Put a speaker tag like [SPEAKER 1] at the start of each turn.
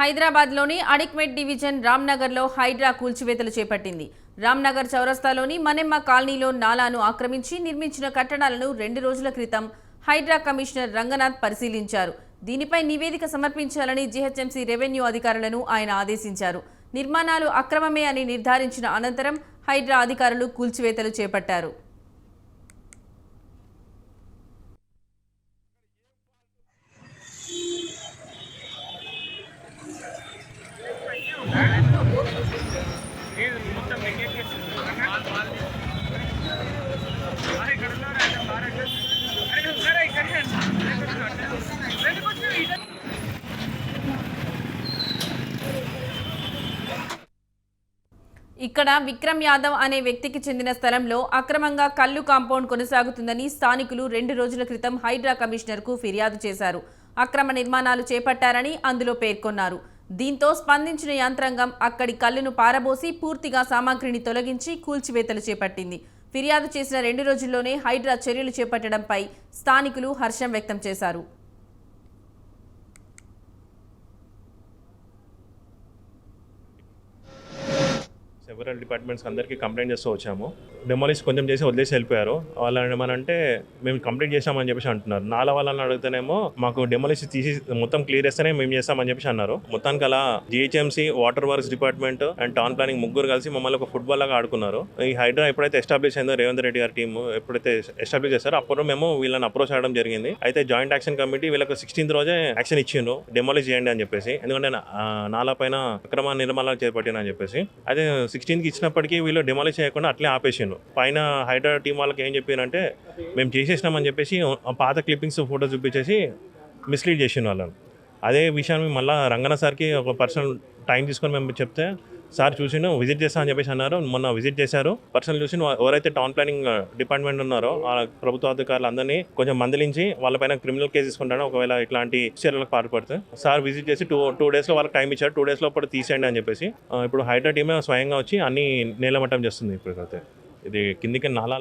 [SPEAKER 1] హైదరాబాద్లోని అడిక్మెట్ డివిజన్ రామ్నగర్లో హైడ్రా కూల్చివేతలు చేపట్టింది. రామ్నగర్ చౌరస్తాలోని మనెమ్మ కాలనీలో నాలాను ఆక్రమించి నిర్మించిన కట్టడాలను రెండు రోజుల క్రితం హైడ్రా కమిషనర్ రంగనాథ్ పరిశీలించారు. దీనిపై నివేదిక సమర్పించాలని జీహెచ్ఎంసీ రెవెన్యూ అధికారులను ఆయన ఆదేశించారు. నిర్మాణాలు అక్రమమే అని నిర్ధారించిన అనంతరం హైడ్రా అధికారులు కూల్చివేతలు చేపట్టారు. ఇక్కడ విక్రమ్ యాదవ్ అనే వ్యక్తికి చెందిన స్థలంలో అక్రమంగా కళ్ళు కాంపౌండ్ కొనసాగుతుందని స్థానికులు రెండు రోజుల క్రితం హైడ్రా కమిషనర్కు ఫిర్యాదు చేశారు. అక్రమ నిర్మాణాలు చేపట్టారని అందులో పేర్కొన్నారు. దీంతో స్పందించిన యంత్రాంగం అక్కడి కళ్ళును పారబోసి పూర్తిగా సామాగ్రిని తొలగించి కూల్చివేతలు చేపట్టింది. ఫిర్యాదు చేసిన రెండు రోజుల్లోనే హైడ్రా చర్యలు చేపట్టడంపై స్థానికులు హర్షం వ్యక్తం చేశారు.
[SPEAKER 2] సెవరల్ డిపార్ట్మెంట్స్ అందరికీ కంప్లైంట్ చేస్తూ వచ్చాము. డెమాలిష్ కొంచెం చేసి వదిలేసి వెళ్ళిపోయారు. వాళ్ళు ఏమనంటే మేము కంప్లైంట్ చేసామని చెప్పేసి అంటున్నారు. నాలా వాళ్ళని అడిగితేనేమో మాకు డెమాలిష్ తీసి మొత్తం క్లియర్ చేస్తేనే మేము చేస్తామని చెప్పేసి అన్నారు. మొత్తానికి అలా GHMC water works department and town planning ముగ్గురు కలిసి మమ్మల్ని ఒక ఫుట్బాల్ లాగా ఆడుకున్నారు. ఈ హైడ్రా ఎప్పుడైతే ఎస్టాబ్లిష్ అయిందో రేవంత్ రెడ్డి గారి టీం ఎప్పుడైతే ఎస్టాబ్లిష్ చేస్తారో అప్పుడు మేము వీళ్ళని అప్రోచ్ అవ్వడం జరిగింది. అయితే జాయింట్ యాక్షన్ కమిటీ వీళ్ళకి సిక్స్టీన్త్ రోజే యాక్షన్ ఇచ్చిండ్రు. డెమాలిష్ చేయండి అని చెప్పేసి. ఎందుకంటే నాలా పైన అక్రమ నిర్మాణాలు చేపట్టిన అని చెప్పేసి. అయితే సిక్స్టీన్కి ఇచ్చినప్పటికీ వీళ్ళు డెమాలిష్ చేయకుండా అట్లే ఆపేసిండు పైన హైడ్రా టీం వాళ్ళకి ఏం చెప్పారంటే మేము చేసేసినామని చెప్పేసి పాత క్లిప్పింగ్స్ ఫోటో చూపించేసి మిస్లీడ్ చేసిన వాళ్ళని. అదే విషయాన్ని మళ్ళీ రంగన సార్కి ఒక పర్సనల్ టైం తీసుకొని మేము చెప్తే సార్ చూసిండు విజిట్ చేస్తా అని చెప్పేసి అన్నారు. మొన్న విజిట్ చేశారు. పర్సనల్ చూసి ఎవరైతే టౌన్ ప్లానింగ్ డిపార్ట్మెంట్ ఉన్నారో ఆ ప్రభుత్వ అధికారులు అందరినీ కొంచెం మందలించి వాళ్ళపైన క్రిమినల్ కేసు తీసుకుంటాను. ఒకవేళ ఇట్లాంటి చర్యలకు పాల్పడితే. సార్ విజిట్ చేసి టూ టూ డేస్లో వాళ్ళకి టైం ఇచ్చారు. టూ డేస్లో ఇప్పుడు తీసేయండి అని చెప్పేసి ఇప్పుడు హైడ్రా టీమే స్వయంగా వచ్చి అన్ని నేలమట్టం చేస్తుంది ఇప్పటికైతే. ఇది కిందికి నాలా